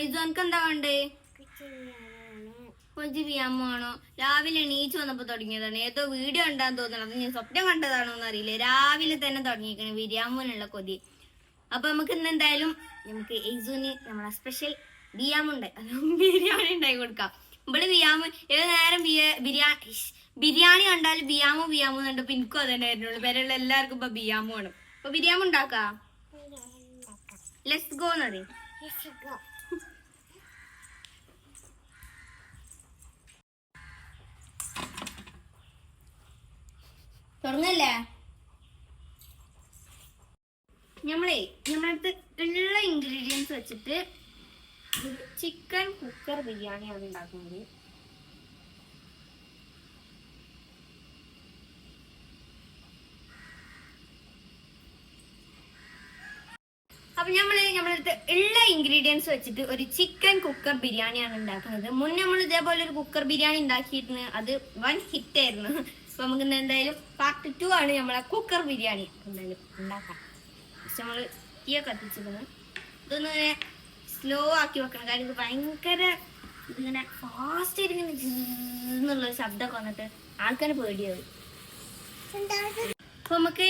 ഐസോനക്ക് എന്താ വേണ്ടേ? കൊഞ്ച് ബിയാമാണോ രാവിലെ എണീച്ച് വന്നപ്പോ തുടങ്ങിയതാണ്. ഏതോ വീഡിയോ ഉണ്ടാന്ന് തോന്നണം. അത് ഞാൻ സ്വപ്നം കണ്ടതാണോ എന്ന് അറിയില്ല. രാവിലെ തന്നെ തുടങ്ങിയിരിക്കണേ ബിരിയാമൂനുള്ള കൊതി. അപ്പൊ നമുക്ക് ഇന്ന് എന്തായാലും നമുക്ക് എയ്സൂന് നമ്മളെ സ്പെഷ്യൽ ബിയാമുണ്ട്. ബിരിയാണി ഉണ്ടായി കൊടുക്കാം. ഇവിടെ ബിയാമു ഏത് നേരം ബിരിയാണി ബിരിയാണി കണ്ടാൽ ബിയാമോ ബിയാമോ കണ്ടപ്പോ എനിക്കും അതന്നെ വരുന്നുള്ളൂ പേരുള്ള എല്ലാവർക്കും ഇപ്പൊ ബിയാമോ ആണ്. അപ്പൊ ബിരിയാമുണ്ടാക്കാം ഉണ്ടാക്കാം? ലെറ്റ്സ് ഗോ തുടങ്ങല്ലേ? നമ്മളേ നമ്മളടുത്ത് ഉള്ള ഇൻഗ്രീഡിയൻസ് വെച്ചിട്ട് ചിക്കൻ കുക്കർ ബിരിയാണിയാണ് ഉണ്ടാക്കുന്നത് അപ്പൊ നമ്മൾ നമ്മളടുത്ത് ഉള്ള ഇൻഗ്രീഡിയൻസ് വെച്ചിട്ട് ഒരു ചിക്കൻ കുക്കർ ബിരിയാണിയാണ് ഉണ്ടാക്കുന്നത് മുന്നേ നമ്മൾ ഇതേപോലെ ഒരു കുക്കർ ബിരിയാണി ഉണ്ടാക്കിയിരുന്നു അത് വൺ ഹിറ്റ് ആയിരുന്നു. അപ്പൊ നമുക്ക് ഇന്ന് എന്തായാലും പാർട്ട് ടു ആണ് നമ്മളെ കുക്കർ ബിരിയാണി. എന്തായാലും ഉണ്ടാക്കാം. പക്ഷെ നമ്മൾ തീയ കത്തിച്ചിരുന്നു ഇതൊന്ന് സ്ലോ ആക്കി വെക്കണം. കാര്യം ഇത് ഭയങ്കര ഇങ്ങനെ ഫാസ്റ്റ് ആയിട്ട് ഇങ്ങനെ ശബ്ദമൊക്കെ വന്നിട്ട് ആൾക്കാർ പേടിയാവും. അപ്പൊ നമുക്ക്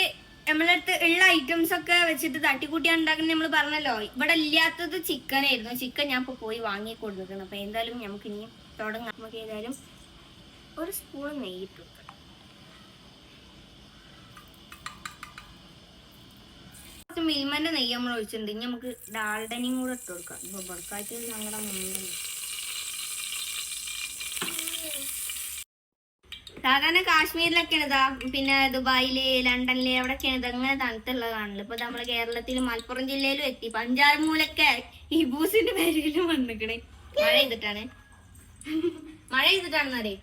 നമ്മളെ അടുത്ത് ഉള്ള ഐറ്റംസ് ഒക്കെ വെച്ചിട്ട് തട്ടിക്കൂട്ടിയാണ് ഉണ്ടാക്കുന്നത് നമ്മൾ പറഞ്ഞല്ലോ. ഇവിടെ ഇല്ലാത്തത് ചിക്കൻ ആയിരുന്നു. ചിക്കൻ ഞാൻ ഇപ്പൊ പോയി വാങ്ങി കൊടുത്തിരിക്കണം അപ്പൊ എന്തായാലും നമുക്ക് ഇനി തുടങ്ങാം. നമുക്ക് ഏതായാലും ഒരു സ്പൂൺ നെയ്യ് മിൽമന്റെ നെയ്യ് നമ്മൾ ഒഴിച്ചിട്ടുണ്ട്. ഇനി നമുക്ക് ഡാൽഡനിയും കൂടെ ഇട്ട് കൊടുക്കാം. ഇപ്പൊ ബർക്കാറ്റ് ഞങ്ങളുടെ മുന്നിൽ സാധാരണ കാശ്മീരിലൊക്കെയാണ് ഇതാ പിന്നെ ദുബായിൽ ലണ്ടനിൽ അവിടെയൊക്കെയാണ് ഇത് അങ്ങനെ തണുത്തുള്ളതാണല്ലോ ഇപ്പൊ നമ്മൾ കേരളത്തിൽ മലപ്പുറം ജില്ലയിലും എത്തി. പഞ്ചാബ് ഈ ബൂസിന്റെ പേരിലും വന്നിക്കണേ. മഴ ചെയ്തിട്ടാണ് മഴ ചെയ്തിട്ടാണെന്നറിയേ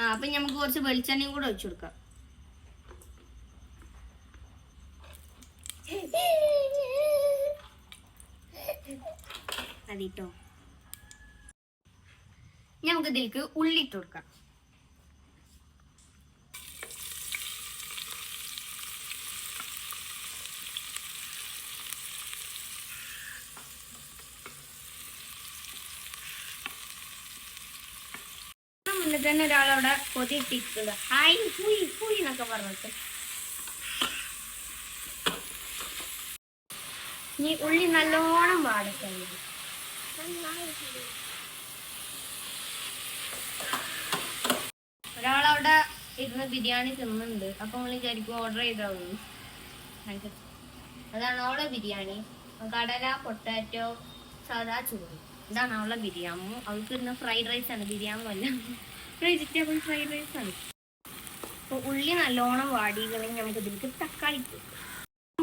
ആ അപ്പൊ നമുക്ക് കുറച്ച് വെളിച്ചെണ്ണയും കൂടെ ഒഴിച്ചു കൊടുക്കാം. അതിട്ടോ. നമുക്ക് ഇതിലേക്ക് ഉള്ളിട്ട് കൊടുക്കാം. മുന്നിൽ തന്നെ ഒരാളവിടെ കൊതി ഇട്ടിട്ടുണ്ട് ഹായ് ഹുയ് ഹുയ് എന്നൊക്കെ പറഞ്ഞിട്ട്. ഇനി ഉള്ളി നല്ലോണം വാടക്കല്ലേ ഒരാളവിടെ ഇരുന്ന് ബിരിയാണി തിന്നുന്നുണ്ട്. അപ്പൊ നമ്മൾ വിചാരിക്കും ഓർഡർ ചെയ്താവുന്നു അതാണ് അവളെ ബിരിയാണി. കടല പൊട്ടാറ്റോ സാധാ ചോറ്. ഇതാണ് അവളെ ബിരിയാണി. അവൾക്ക് ഇന്ന് ഫ്രൈഡ് റൈസ് ആണ്. ബിരിയാണി അല്ല. വെജിറ്റബിൾ ഫ്രൈഡ് റൈസ് ആണ്. അപ്പൊ ഉള്ളി നല്ലോണം വാടികളെങ്കിൽ നമുക്ക് ഇതിലേക്ക് തക്കാളി.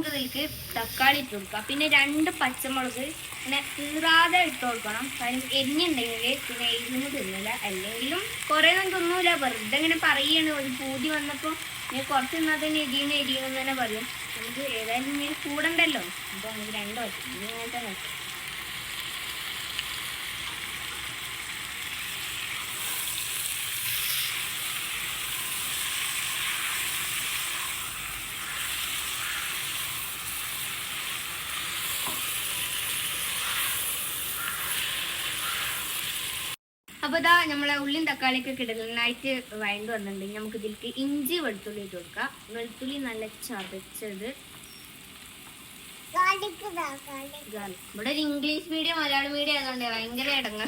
ഇതിലേക്ക് തക്കാളി ഇട്ട് കൊടുക്കുക. പിന്നെ രണ്ട് പച്ചമുളക് പിന്നെ കീറാതെ ഇട്ട് കൊടുക്കണം. കാര്യം എരിഞ്ഞുണ്ടെങ്കിൽ പിന്നെ എരിഞ്ഞ് തിന്നില്ല അല്ലെങ്കിലും കുറേ ഒന്നും തിന്നൂല. വെറുതെ ഇങ്ങനെ പറയാണ്. ഒരു പൂതി വന്നപ്പോൾ ഇനി കുറച്ച് തിന്നാൽ തന്നെ എരിയുന്ന എരിയണം എന്ന് തന്നെ പറയും. നമുക്ക് ഏതായാലും ഇങ്ങനെ കൂടണ്ടല്ലോ. അപ്പോൾ നമുക്ക് രണ്ടോ ഇനി അങ്ങനെ തന്നെ അപ്പൊ ഇതാ നമ്മളെ ഉള്ളിൻ തക്കാളിയൊക്കെ കിടലിനായിട്ട് വഴണ്ട് വന്നിട്ടുണ്ടെങ്കിൽ നമുക്ക് ഇതിലേക്ക് ഇഞ്ചി വെളുത്തുള്ളി ഇട്ട് കൊടുക്കാം. വെളുത്തുള്ളി നല്ല ചതച്ചത്. ഇവിടെ ഒരു ഇംഗ്ലീഷ് മീഡിയം മലയാളം മീഡിയം ആയതുകൊണ്ട് ഭയങ്കര ഇടങ്ങ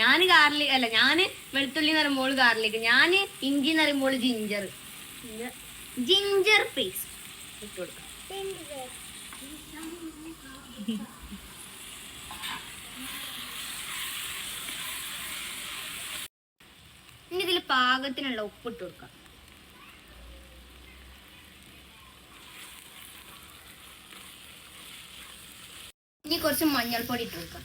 ഞാൻ ഗാർലിക് അല്ല ഞാൻ വെളുത്തുള്ളി എന്ന് പറയുമ്പോൾ ഗാർലിക് ഞാൻ ഇഞ്ചി എന്ന് പറയുമ്പോൾ ജിഞ്ചർ ജിഞ്ചർ പേസ്റ്റ് ഇട്ട് കൊടുക്കാം. ഇനി ഇതിൽ പാകത്തിനുള്ള ഉപ്പിട്ട് കൊടുക്കാം. ഇനി കുറച്ച് മഞ്ഞൾപ്പൊടി ഇട്ട് കൊടുക്കാം.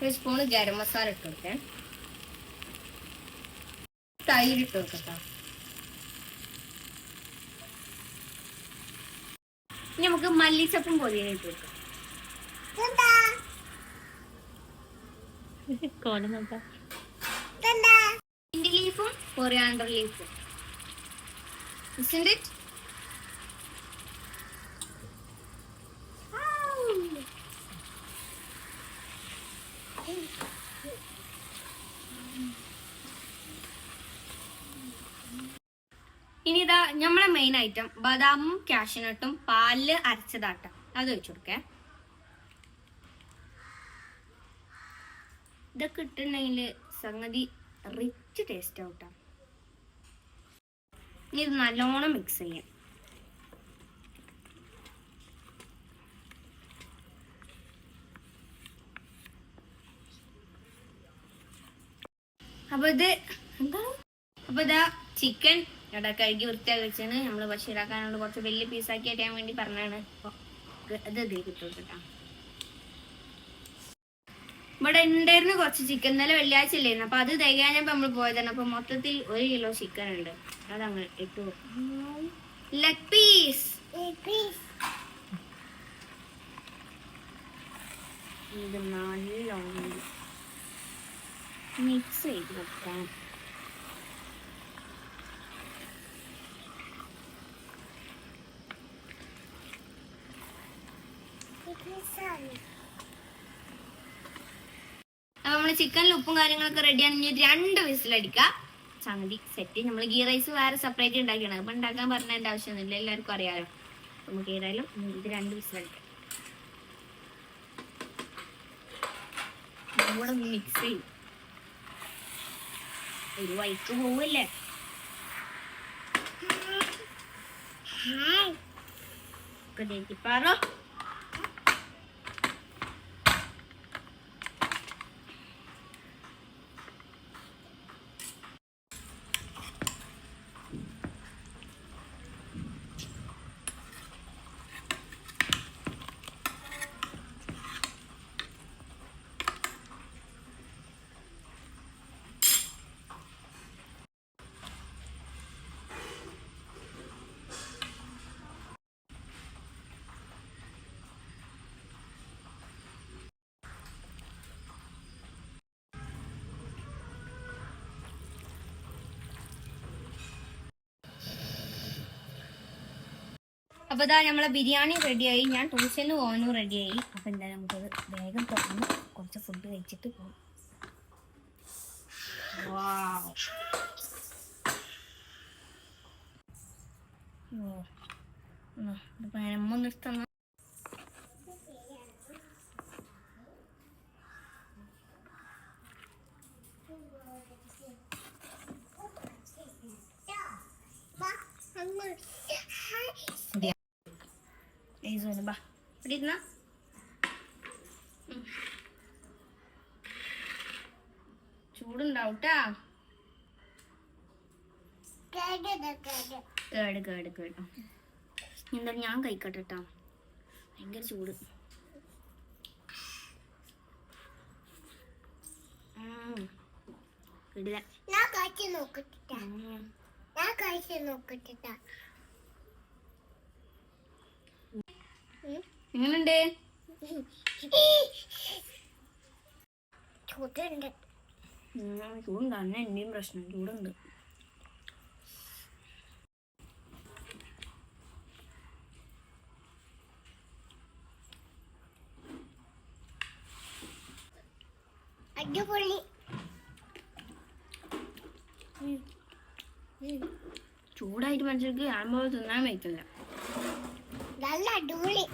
ഒരു സ്പൂണ് ഗരം മസാല ഇട്ട് കൊടുക്കാം. തൈര് ഇട്ട് കൊടുക്കട്ടോ ഇനി നമുക്ക് മല്ലിച്ചപ്പും പൊതിയും ഇട്ട് കൊടുക്കാം. കോലം നോക്കാം. ഇനിതാ ലീഫും ലീഫും ഇനി നമ്മളെ മെയിൻ ഐറ്റം ബദാമും കാഷ്യനട്ടും പാലിൽ അരച്ചതാട്ടം. അത് വെച്ചു കൊടുക്കേ. ഇതൊക്കെ ഇട്ടുണ്ടെങ്കിൽ സംഗതി റിച്ച് ടേസ്റ്റ് ഇനി ഇത് നല്ലോണം മിക്സ് ചെയ്യാം. അപ്പൊ ഇത് എന്താ? അപ്പൊ ഇതാ ചിക്കൻ ഇവിടെ കഴുകി വൃത്തിയാക്കി വെച്ചാണ് നമ്മൾ പക്ഷെ ഇടാക്കാനുള്ള കുറച്ച് വലിയ പീസാക്കി അരിയാൻ വേണ്ടി പറഞ്ഞാണ് അപ്പൊ ഇത് ഇതേ കിട്ടും. ഇവിടെ ഉണ്ടായിരുന്നു കുറച്ച് ചിക്കൻ ഇന്നലെ വെള്ളിയാഴ്ച ഇല്ലായിരുന്നു. അപ്പൊ അത് തികയാഞ്ഞപ്പോ നമ്മൾ പോയതാണ്. അപ്പൊ മൊത്തത്തിൽ ഒരു കിലോ ചിക്കൻ ഉണ്ട് അതങ്ങ് ഇട്ടു ലെഗ് പീസ് ഇത് നല്ലോണം മിക്സ് ചെയ്ത് വെക്കാം അപ്പൊ നമ്മൾ ചിക്കനിൽ ഉപ്പും കാര്യങ്ങളൊക്കെ റെഡിയാണ് ഇനി രണ്ട് വിസിലടിക്കുക സംഗതി സെറ്റ് നമ്മൾ ഗീ റൈസ് വേറെ സെപ്പറേറ്റ് ഉണ്ടാക്കിയാണ് അപ്പം ഉണ്ടാക്കാൻ പറഞ്ഞതിന്റെ ആവശ്യമൊന്നുമില്ല. എല്ലാവർക്കും അറിയാലോ. നമുക്ക് ഏതായാലും ഇത് രണ്ട് വിസിലടിക്കാം കൂടെ മിക്സ് ചെയ്യും. ഒരു വൈക്ക് പോവല്ലേ? പാറോ അപ്പൊ ഇതാ നമ്മളെ ബിരിയാണി റെഡിയായി ഞാൻ ട്യൂഷന് പോകാനും റെഡിയായി അപ്പൊ എന്താ നമുക്കത് വേഗം തുറന്ന് കുറച്ച് ഫുഡ് കഴിച്ചിട്ട് പോകും. ഓ. അപ്പൊ അമ്മ ഒന്ന് ഇരുന്നാ. ചൂടുണ്ടാവും ട്ടാ കേട് കേട്. കേട് എന്താ ഞാൻ കഴിക്കട്ടെ കേട്ടോ ഭയങ്കര ചൂട്. ഇടില്ല. ഞാൻ കഴിച്ചു നോക്കട്ടെ. ഞാൻ കഴിച്ചു നോക്കട്ടെ എങ്ങനുണ്ട് ചൂടുണ്ട്. ഉം, എന്നെയും പ്രശ്നം ചൂടുണ്ട്. അടിപൊളി. ചൂടായിട്ട് മനുഷ്യർക്ക് ആകുമ്പോൾ തിന്നാൻ വയ്ക്കില്ല. നല്ല അടിപൊളി.